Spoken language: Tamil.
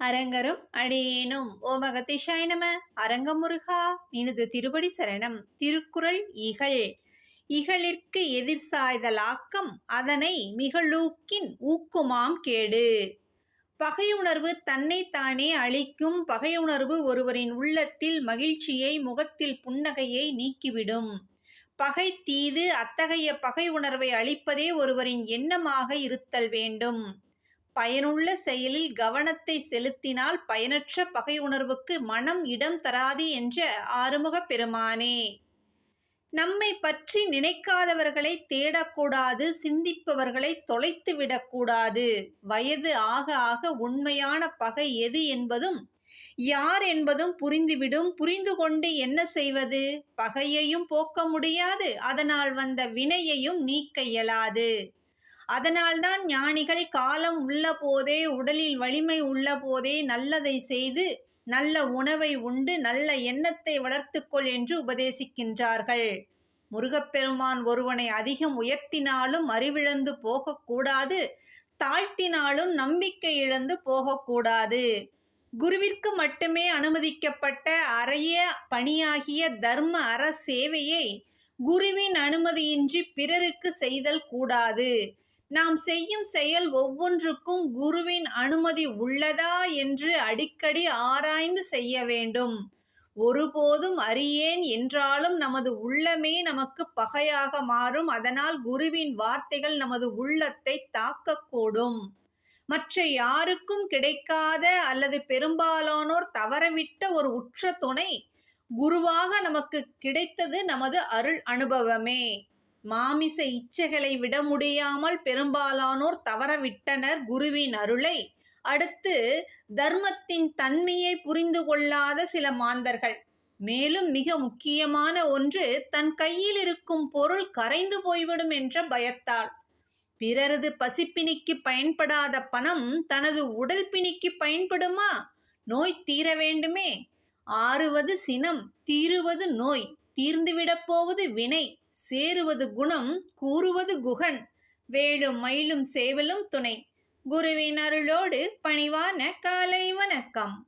அரங்கரும் அடியேனும். ஓ மகதிஷாய நம. அரங்கமுருகா நினது திருவடி சரணம். திருக்குறள் இகழ். இகழிற்கு எதிர் சாய்தலாக்கம் அதனை மிகழூக்கின் ஊக்குமாம் கேடு. பகையுணர்வு தன்னைத்தானே அளிக்கும் பகையுணர்வு ஒருவரின் உள்ளத்தில் மகிழ்ச்சியை முகத்தில் புன்னகையை நீக்கிவிடும். பகை தீது அத்தகைய பகை உணர்வை அளிப்பதே ஒருவரின் எண்ணமாக இருத்தல் வேண்டும். பயனுள்ள செயலில் கவனத்தை செலுத்தினால் பயனற்ற பகை உணர்வுக்கு மனம் இடம் தராது என்ற ஆறுமுக பெருமானே. நம்மை பற்றி நினைக்காதவர்களை தேடக்கூடாது சிந்திப்பவர்களை தொலைத்து விடக்கூடாது. வயது ஆக ஆக உண்மையான பகை எது என்பதும் யார் என்பதும் புரிந்துவிடும். புரிந்து கொண்டு என்ன செய்வது? பகையையும் போக்க முடியாது அதனால் வந்த வினையையும் நீக்க இயலாது. அதனால்தான் ஞானிகள் காலம் உள்ள போதே உடலில் வலிமை உள்ள போதே நல்லதை செய்து நல்ல உணவை உண்டு நல்ல எண்ணத்தை வளர்த்துக்கொள் என்று உபதேசிக்கின்றார்கள். முருகப்பெருமான் ஒருவனை அதிகம் உயர்த்தினாலும் அறிவிழந்து போகக்கூடாது தாழ்த்தினாலும் நம்பிக்கை இழந்து போகக்கூடாது. குருவிற்கு மட்டுமே அனுமதிக்கப்பட்ட அறைய பணியாகிய தர்ம அற சேவையை குருவின் அனுமதியின்றி பிறருக்கு செய்தல் கூடாது. நாம் செய்யும் செயல் ஒவ்வொன்றுக்கும் குருவின் அனுமதி உள்ளதா என்று அடிக்கடி ஆராய்ந்து செய்ய வேண்டும். ஒருபோதும் அறியேன் என்றாலும் நமது உள்ளமே நமக்கு பகையாக மாறும். அதனால் குருவின் வார்த்தைகள் நமது உள்ளத்தை தாக்கக்கூடும். மற்ற யாருக்கும் கிடைக்காத அல்லது பெரும்பாலானோர் தவறவிட்ட ஒரு உற்ற துணை குருவாக நமக்கு கிடைத்தது நமது அருள் அனுபவமே. மாமிச இச்சைகளை விட முடியாமல் பெரும்பாலானோர் தவறவிட்டனர் குருவின் அருளை. அடுத்து தர்மத்தின் தன்மையை புரிந்து கொள்ளாத சில மாந்தர்கள். மேலும் மிக முக்கியமான ஒன்று தன் கையில் இருக்கும் பொருள் கரைந்து போய்விடும் என்ற பயத்தால். பிறரது பசிப்பிணிக்கு பயன்படாத பணம் தனது உடல் பிணிக்கு பயன்படுமா? நோய் தீர வேண்டுமே. ஆறுவது சினம் தீருவது நோய் தீர்ந்துவிடப் போவது வினை. சேருவது குணம் கூறுவது குகன். வேலும் மயிலும் சேவலும் துணை. குருவின் அருளோடு பணிவான காலை வணக்கம்.